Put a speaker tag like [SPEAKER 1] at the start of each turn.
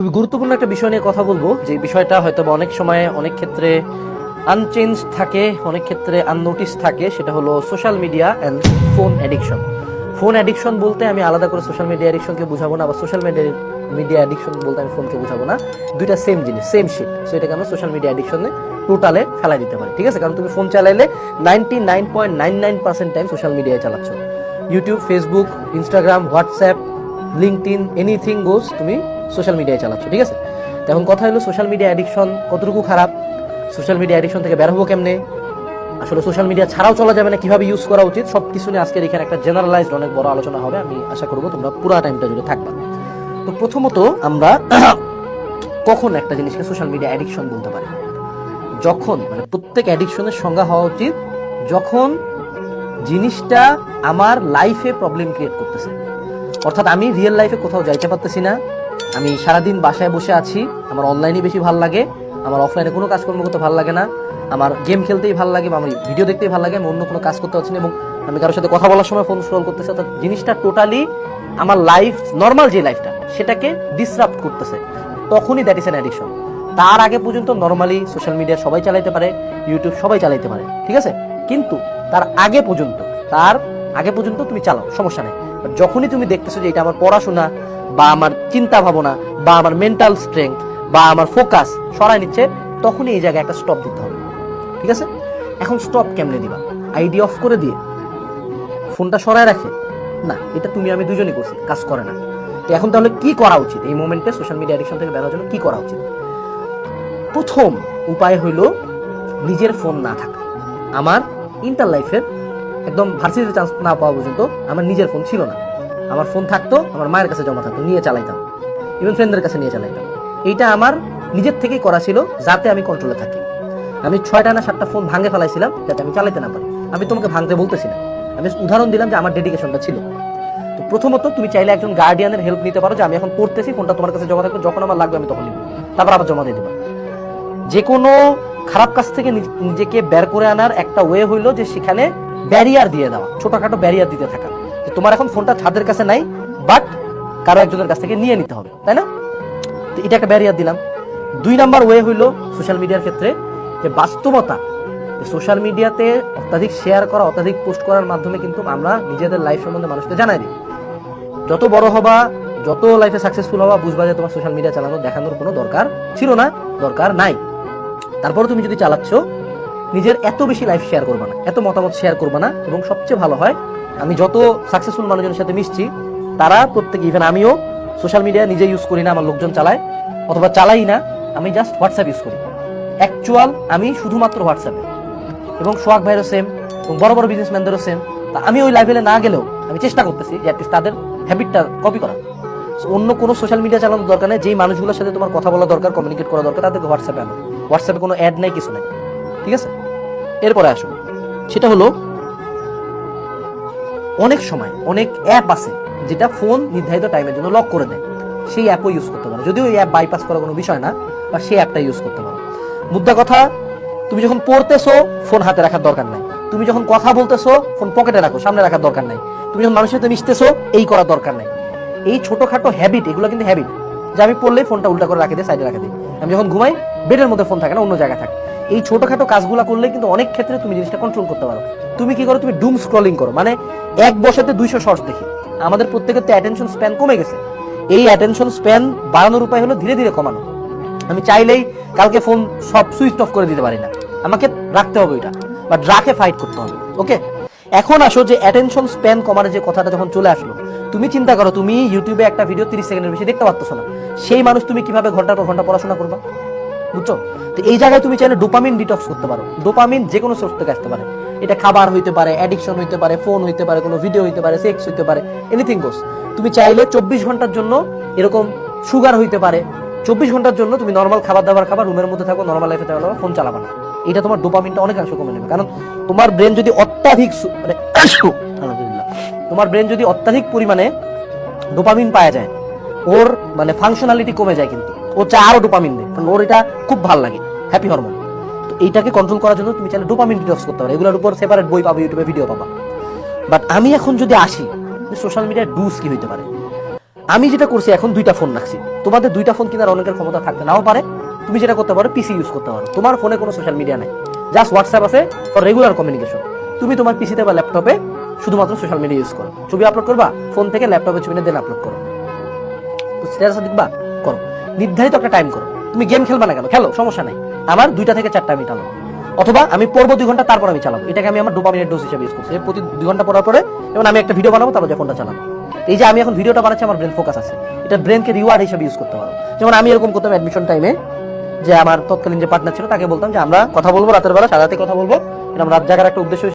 [SPEAKER 1] খুবই গুরুত্বপূর্ণ একটা বিষয় নিয়ে কথা বলব। যে বিষয়টা হয়তো বা অনেক সময় অনেক ক্ষেত্রে আনচেঞ্জ থাকে, অনেক ক্ষেত্রে আননোটিস থাকে, সেটা হলো social media and phone addiction phone addiction বলতে আমি আলাদা করে সোশ্যাল মিডিয়া অ্যাডিকশনকে বুঝাবো না বা সোশ্যাল মিডিয়া মিডিয়া অ্যাডিকশন বলতে আমি ফোনকে বুঝাবো না। দুইটা সেম জিনিস সেম শিট সো এটাকে আমরা সোশ্যাল মিডিয়া অ্যাডিকশনে টোটালে ফেলাই দিতে পারি, ঠিক আছে? কারণ তুমি ফোন চালাইলে ninety nine point nine nine percent time social মিডিয়ায় চালাচ্ছ। YouTube Facebook Instagram WhatsApp LinkedIn anything goes তুমি সোশ্যাল মিডিয়ায় চালাচ্ছ, ঠিক আছে? তো এখন কথা হলো, সোশ্যাল মিডিয়া অ্যাডিকশন কতটুকু খারাপ? সোশ্যাল মিডিয়া অ্যাডিকশন থেকে বের হব কেমনে? আসলে সোশ্যাল মিডিয়া ছাড়াও চলা যাবে না, কীভাবে ইউজ করা উচিত? সব কিছু নিয়ে আজকের এখানে একটা জেনারেলাইজড অনেক বড় আলোচনা হবে, আমি আশা করব তোমরা পুরো টাইমটা জুড়ে থাকবা। তো প্রথমত আমরা কখন একটা জিনিসকে সোশ্যাল মিডিয়া অ্যাডিকশন বলতে পারি? যখন মানে প্রত্যেক অ্যাডিকশনের সংজ্ঞা হওয়া উচিত, যখন জিনিসটা আমার লাইফে প্রবলেম ক্রিয়েট করতেছে। অর্থাৎ আমি রিয়েল লাইফে কোথাও যাইতে পারতেছি না আমি সারাদিন বাসায় বসে আছি। আমার অনলাইনে বেশি ভালো লাগে। আমার অফলাইনে কোনো কাজকর্ম করতে ভালো লাগে না। আমার গেম খেলতেই ভালো লাগে বা আমার ভিডিও দেখতেই ভালো লাগে। আমি অন্য কোনো কাজ করতে পারছি না এবং আমি কারোর সাথে কথা বলার সময় ফোন স্ক্রল করতেছি। অর্থাৎ জিনিসটা টোটালি আমার লাইফ নর্মাল যে লাইফটা সেটাকে ডিসরাপ্ট করতেছে। তখনই দ্যাট ইস অ্যান অ্যাডিকশন তার আগে পর্যন্ত নর্মালি সোশ্যাল মিডিয়া সবাই চালাইতে পারে ইউটিউব সবাই চালাইতে পারে। ঠিক আছে? কিন্তু তার আগে পর্যন্ত, তার আগে পর্যন্ত তুমি চালাও, সমস্যা নেই। যখনই তুমি দেখতেছো যে এটা আমার পড়াশোনা, বা আমার চিন্তা ভাবনা বা আমার মেন্টাল স্ট্রেংথ বা আমার ফোকাস সরাই নিচ্ছে, তখনই এই জায়গায় একটা স্টপ দিতে হবে। ঠিক আছে? এখন স্টপ কেমনে দিবা? আইডি অফ করে দিয়ে? ফোনটা সরায় রাখে? না, এটা তুমি আমি দুজনই করছি, কাজ করে না। তো এখন তাহলে কি করা উচিত? এই মোমেন্টে সোশ্যাল মিডিয়া অ্যাডিকশন থেকে বেরোর জন্য কি করা উচিত? প্রথম উপায় হইল নিজের ফোন না থাকা। আমার ইন্টার লাইফের একদম ভার্সিটির চান্স না পাওয়া পর্যন্ত আমার নিজের ফোন ছিল না। আমার ফোন থাকতো, আমার মায়ের কাছে জমা থাকতো, নিয়ে চালাইতাম। ইভেন ফ্রেন্ডদের কাছে নিয়ে চালাইতাম। এইটা আমার নিজের থেকেই করা ছিল, যাতে আমি কন্ট্রোলে থাকি। আমি ছয়টা না সাতটা ফোন ভাঙে ফেলাইছিলাম, যাতে আমি চালাইতে না পারি। আমি তোমাকে ভাঙতে বলতেছি না আমি উদাহরণ দিলাম যে আমার ডেডিকেশনটা ছিল। তো প্রথমত তুমি চাইলে একজন গার্ডিয়ানের হেল্প নিতে পারো যে আমি এখন পড়তেছি ফোনটা তোমার কাছে জমা থাকবে, যখন আমার লাগবে আমি তখন নিব। তারপর আবার জমা দিয়ে দেবো। যে কোনো খারাপ কাজ থেকে নিজ- নিজেকে বের করে আনার একটা ওয়ে হইল যে সেখানে ব্যারিয়ার দিয়ে দেওয়া ছোটখাটো ব্যারিয়ার দিতে থাকা। যে তোমার এখন ফোনটা ছাদের কাছে নাই বাট কারও একজনের কাছ থেকে নিয়ে নিতে হবে, তাই না? তো এটা একটা ব্যারিয়ার দিলাম। দুই নাম্বার ওয়ে হইল সোশ্যাল মিডিয়ার ক্ষেত্রে যে বাস্তবতা। সোশ্যাল মিডিয়াতে অত্যাধিক শেয়ার করা, অত্যাধিক পোস্ট করার মাধ্যমে কিন্তু আমরা নিজেদের লাইফ সম্বন্ধে মানুষকে জানাই দিই। যত বড় হবা, যত লাইফে সাকসেসফুল হবা, বুঝবা যে তোমার সোশ্যাল মিডিয়া চালানো, দেখানোর কোনো দরকার ছিল না, দরকার নাই। তারপরে তুমি যদি চালাচ্ছ নিজের এত বেশি লাইফ শেয়ার করবে না, এত মতামত শেয়ার করবে না, এবং সবচেয়ে ভালো হয়, আমি যত সাকসেসফুল মানুষজনের সাথে মিশছি, তারা প্রত্যেকে ইভেন আমিও সোশ্যাল মিডিয়া নিজে ইউজ করি না, আমার লোকজন চালায়, অথবা চালাই না, আমি জাস্ট হোয়াটসঅ্যাপ ইউজ করি। অ্যাকচুয়াল আমি শুধুমাত্র হোয়াটসঅ্যাপে এবং সোহাগ ভাইয়েরও সেম এবং বড় বড় বিজনেসম্যানদেরও সেম তা আমি ওই লেভেলে না গেলেও আমি চেষ্টা করতেছি যে অ্যাটলিস্ট তাদের হ্যাবিটটা কপি করা অন্য কোনো সোশ্যাল মিডিয়া চালানোর দরকার নেই, যেই মানুষগুলোর সাথে তোমার কথা বলা দরকার কমিউনিকেট করা দরকার, তাদেরকে হোয়াটসঅ্যাপে আনো। হোয়াটসঅ্যাপে কোনো অ্যাড নাই, কিছু নাই। ঠিক আছে? এরপরে আসো সেটা হলো, অনেক সময়, অনেক অ্যাপ আছে যেটা ফোন নির্ধারিত টাইমের জন্য লক করে দেয়। সেই অ্যাপও ইউজ করতে পারো। যদিও অ্যাপ বাইপাস করা কোনো বিষয় না, বা সেই অ্যাপটা ইউজ করতে পারো। মুদ্রা কথা, তুমি যখন পড়তেছো ফোন হাতে রাখার দরকার নাই। তুমি যখন কথা বলতেছো ফোন পকেটে রাখো, সামনে রাখার দরকার নাই। তুমি যখন মানুষের সাথে মিশতেছো, এই করার দরকার নাই। এই ছোটখাটো হ্যাবিট এগুলো কিন্তু হ্যাবিট যে আমি পড়লে ফোনটা উল্টা করে রাখে দিই সাইডে রাখে দিই আমি যখন ঘুমাই বেডের মধ্যে ফোন থাকে না, অন্য জায়গায় থাকে। এই ছোটখাটো কাজগুলো করলে কিন্তু অনেক ক্ষেত্রে তুমি জিনিসটা কন্ট্রোল করতে পারো। তুমি কি করো? তুমি ডুম স্ক্রলিং করো। মানে এক বসাতে দুইশো শর্টস দেখি। আমাদের প্রত্যেকের তো অ্যাটেনশন স্প্যান কমে গেছে। এই অ্যাটেনশন স্প্যান বাড়ানোর উপায় হলো ধীরে ধীরে কমানো। আমি চাইলেই কালকে ফোন সব সুইচ অফ করে দিতে পারি না। আমাকে রাখতে হবে ওইটা। বাট রাখে ফাইট করতে হবে। ওকে এখন আসো যে অ্যাটেনশন স্প্যান কমানোর যে কথাটা যখন চলে আসলো, তুমি চিন্তা করো, তুমি ইউটিউবে একটা ভিডিও তিরিশ সেকেন্ডের বেশি দেখতে পারতো না। সেই মানুষ তুমি কীভাবে ঘণ্টার পর ঘণ্টা পড়াশোনা করবা? বুঝছ? তো এই জায়গায় তুমি চাইলে ডোপামিন ডিটক্স করতে পারো। ডোপামিন যে কোনো সোর্স থেকে আসতে পারে। এটা খাবার হইতে পারে অ্যাডিকশন হইতে পারে ফোন হইতে পারে, কোনো ভিডিও হইতে পারে সেক্স হইতে পারে এনিথিং গোস তুমি চাইলে চব্বিশ ঘণ্টার জন্য এরকম সুগার হইতে পারে। চব্বিশ ঘণ্টার জন্য তুমি নর্মাল খাবার দাবার খাবার রুমের মধ্যে থাকো নর্মাল লাইফে থাকো ফোন চালাবা না। এটা তোমার ডোপামিনটা অনেকাংশ কমে নেবে কারণ তোমার ব্রেন যদি অত্যাধিক মানে তোমার ব্রেন যদি অত্যাধিক পরিমাণে ডোপামিন পাওয়া যায়, ওর মানে ফাংশনালিটি কমে যায় কিন্তু। ও চায় আরও ডোপামিন দেয়, কারণ ওর এটা খুব ভালো লাগে হ্যাপি হরমোন তো এইটাকে কন্ট্রোল করার জন্য তুমি চাইলে ডোপামিন ডিটক্স করতে পারো, এগুলোর উপর সেপারেট বই পাবো ইউটিউবে ভিডিও পাবা। বাট আমি এখন যদি আসি সোশ্যাল ডুস কি হইতে পারে? আমি যেটা করছি, এখন দুইটা ফোন রাখছি। তোমাদের দুইটা ফোন কেনার অনেকের ক্ষমতা থাকতে নাও পারে। তুমি যেটা করতে পারো পিসি ইউজ করতে পারো। তোমার ফোনে কোনো সোশ্যাল মিডিয়া নেই। জাস্ট হোয়াটসঅ্যাপ আছে ফর রেগুলার কমিউনিকেশন তুমি তোমার পিসিতে বা ল্যাপটপে শুধুমাত্র সোশ্যাল মিডিয়া ইউজ করো। ছবি আপলোড করবা ফোন থেকে ল্যাপটপে ছবি দেন আপলোড করো। স্ট্যাটাস দেখবা? করো। নির্ধারিত একটা টাইম করো। তুমি গেম খেলবা না কেন? খেলো, সমস্যা নাই। আমার দুইটা থেকে চারটা আমি চালাবো। অথবা আমি পড়ব দুই ঘণ্টা, তারপর আমি চালাবো। এটাকে আমি আমার ডোপামিনের ডোজ হিসেবে ইউজ করছি। প্রতি দুই ঘণ্টা পড়ার পরে এবং আমি একটা ভিডিও বানাবো, তারপর যে ফোনটা চালাবো। এই যে আমি এখন ভিডিওটা বানাচ্ছি, আমার ব্রেন ফোকাস আছে। এটা ব্রেনকে রিওয়ার্ড হিসেবে ইউজ করতে পারো। যেমন আমি এরকম করতাম অ্যাডমিশন টাইমে যে আমার তৎকালীন যে পার্টনার ছিল, তাকে বলতাম যে, আমরা কথা বলব রাতের বেলা সারাতে কথা বলব। এরকম রাত জাগার একটা উদ্দেশ্য